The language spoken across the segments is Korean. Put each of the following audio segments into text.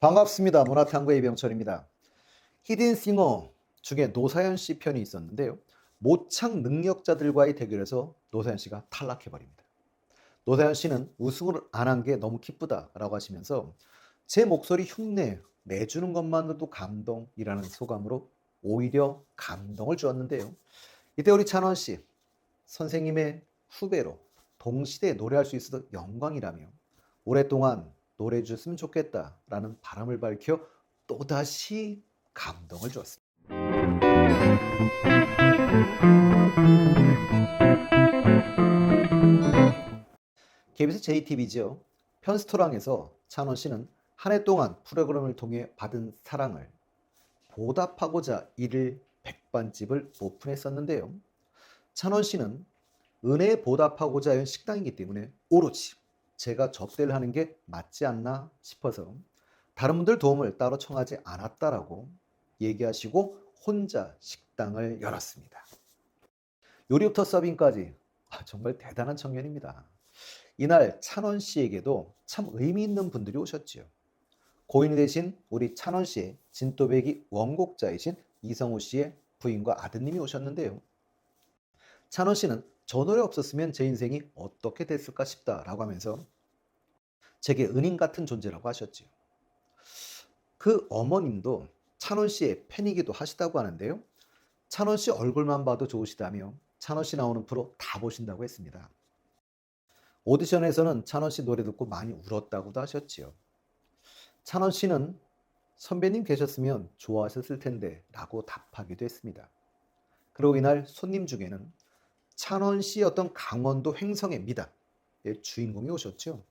반갑습니다. 문화탐구의 이병철입니다. 히든싱어 중에 노사연 씨 편이 있었는데요. 모창 능력자들과의 대결에서 노사연 씨가 탈락해버립니다. 노사연 씨는 우승을 안 한 게 너무 기쁘다라고 하시면서 제 목소리 흉내 내주는 것만으로도 감동이라는 소감으로 오히려 감동을 주었는데요. 이때 우리 찬원 씨 선생님의 후배로 동시대에 노래할 수 있어도 영광이라며 오랫동안 노래 주셨으면 좋겠다라는 바람을 밝혀 또다시 감동을 주었습니다. KBS JTB죠. 편스토랑에서 찬원 씨는 한 해 동안 프로그램을 통해 받은 사랑을 보답하고자 일일 백반집을 오픈했었는데요. 찬원 씨는 은혜에 보답하고자 한 식당이기 때문에 오로지 제가 접대를 하는 게 맞지 않나 싶어서 다른 분들 도움을 따로 청하지 않았다라고 얘기하시고 혼자 식당을 열었습니다. 요리부터 서빙까지 아, 정말 대단한 청년입니다. 이날 찬원 씨에게도 참 의미 있는 분들이 오셨지요. 고인이 되신 우리 찬원 씨의 진또배기 원곡자이신 이성우 씨의 부인과 아드님이 오셨는데요. 찬원 씨는 저 노래 없었으면 제 인생이 어떻게 됐을까 싶다라고 하면서 제게 은인 같은 존재라고 하셨지요. 그 어머님도 찬원 씨의 팬이기도 하시다고 하는데요. 찬원 씨 얼굴만 봐도 좋으시다며 찬원 씨 나오는 프로 다 보신다고 했습니다. 오디션에서는 찬원 씨 노래 듣고 많이 울었다고도 하셨지요. 찬원 씨는 선배님 계셨으면 좋아하셨을 텐데 라고 답하기도 했습니다. 그리고 이날 손님 중에는 찬원 씨 어떤 강원도 횡성의 미담의 주인공이 오셨죠.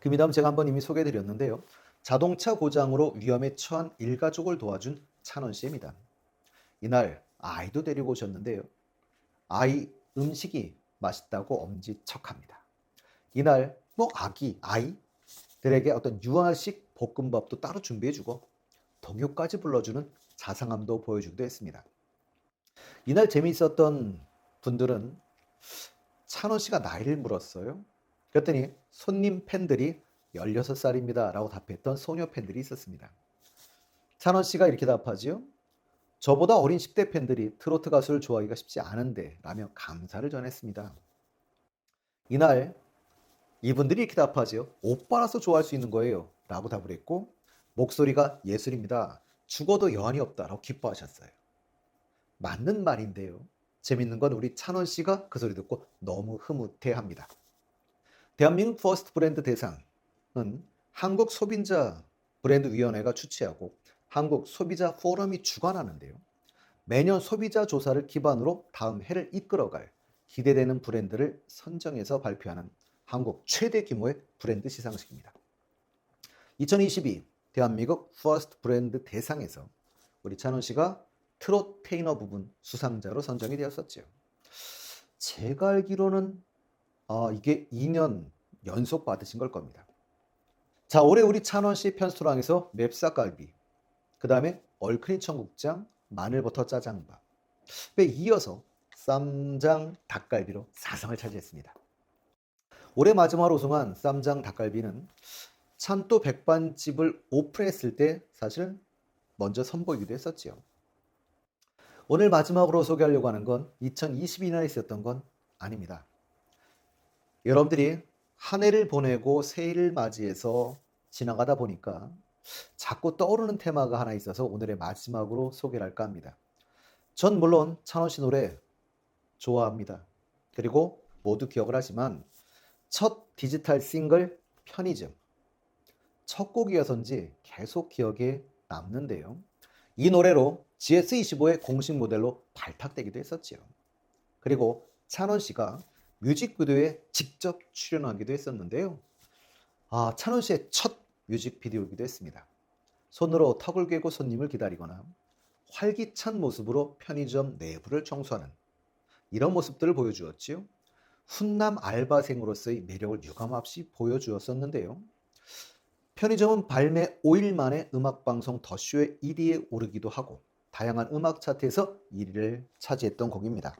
그 미담 제가 한번 이미 소개해드렸는데요. 자동차 고장으로 위험에 처한 일가족을 도와준 찬원 미담. 이날 아이도 데리고 오셨는데요. 아이 음식이 맛있다고 엄지척합니다. 이날 뭐 아기, 아이들에게 어떤 유아식 볶음밥도 따로 준비해주고 동요까지 불러주는 자상함도 보여주기도 했습니다. 이날 재미있었던 분들은 찬원 씨가 나이를 물었어요. 그랬더니 손님 팬들이 16살입니다. 라고 답했던 소녀 팬들이 있었습니다. 찬원 씨가 이렇게 답하지요. 저보다 어린 10대 팬들이 트로트 가수를 좋아하기가 쉽지 않은데 라며 감사를 전했습니다. 이날 이분들이 이렇게 답하지요. 오빠라서 좋아할 수 있는 거예요. 라고 답을 했고 목소리가 예술입니다. 죽어도 여한이 없다. 라고 기뻐하셨어요. 맞는 말인데요. 재밌는 건 우리 찬원 씨가 그 소리 듣고 너무 흐뭇해합니다. 대한민국 퍼스트 브랜드 대상은 한국 소비자 브랜드 위원회가 주최하고 한국 소비자 포럼이 주관하는데요. 매년 소비자 조사를 기반으로 다음 해를 이끌어갈 기대되는 브랜드를 선정해서 발표하는 한국 최대 규모의 브랜드 시상식입니다. 2022 대한민국 퍼스트 브랜드 대상에서 우리 찬원 씨가 트롯 테이너 부분 수상자로 선정이 되었었죠. 제가 알기로는 아, 이게 2년 연속 받으신 걸 겁니다. 자, 올해 우리 찬원 씨 편스토랑에서 맵사갈비, 그 다음에 얼큰이 청국장, 마늘버터 짜장밥 에 이어서 쌈장 닭갈비로 사상을 차지했습니다. 올해 마지막으로 우승한 쌈장 닭갈비는 찬또 백반집을 오픈했을 때 사실 먼저 선보이기도 했었지요. 오늘 마지막으로 소개하려고 하는 건 2022년에 있었던 건 아닙니다. 여러분들이 한 해를 보내고 새해를 맞이해서 지나가다 보니까 자꾸 떠오르는 테마가 하나 있어서 오늘의 마지막으로 소개를 할까 합니다. 전 물론 찬원 씨 노래 좋아합니다. 그리고 모두 기억을 하지만 첫 디지털 싱글 편의점 첫 곡이어서인지 계속 기억에 남는데요. 이 노래로 GS25의 공식 모델로 발탁되기도 했었지요. 그리고 찬원 씨가 뮤직비디오에 직접 출연하기도 했었는데요. 아, 찬원 씨의 첫 뮤직비디오이기도 했습니다. 손으로 턱을 괴고 손님을 기다리거나 활기찬 모습으로 편의점 내부를 청소하는 이런 모습들을 보여주었지요. 훈남 알바생으로서의 매력을 유감없이 보여주었었는데요. 편의점은 발매 5일 만에 음악방송 더쇼의 1위에 오르기도 하고 다양한 음악 차트에서 1위를 차지했던 곡입니다.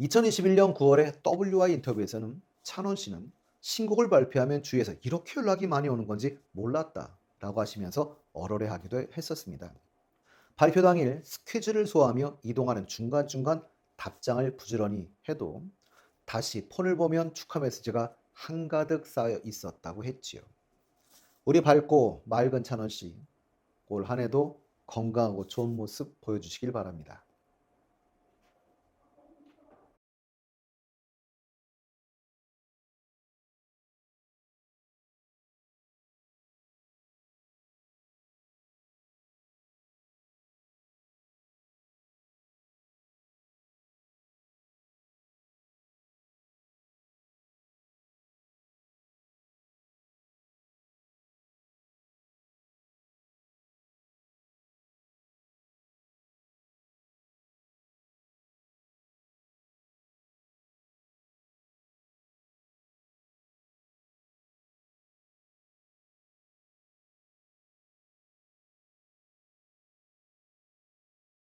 2021년 9월에 WI 인터뷰에서는 찬원 씨는 신곡을 발표하면 주위에서 이렇게 연락이 많이 오는 건지 몰랐다 라고 하시면서 얼얼해하기도 했었습니다. 발표 당일 스퀴즈를 소화하며 이동하는 중간중간 답장을 부지런히 해도 다시 폰을 보면 축하 메시지가 한가득 쌓여 있었다고 했지요. 우리 밝고 맑은 찬원 씨, 올 한 해도 건강하고 좋은 모습 보여주시길 바랍니다.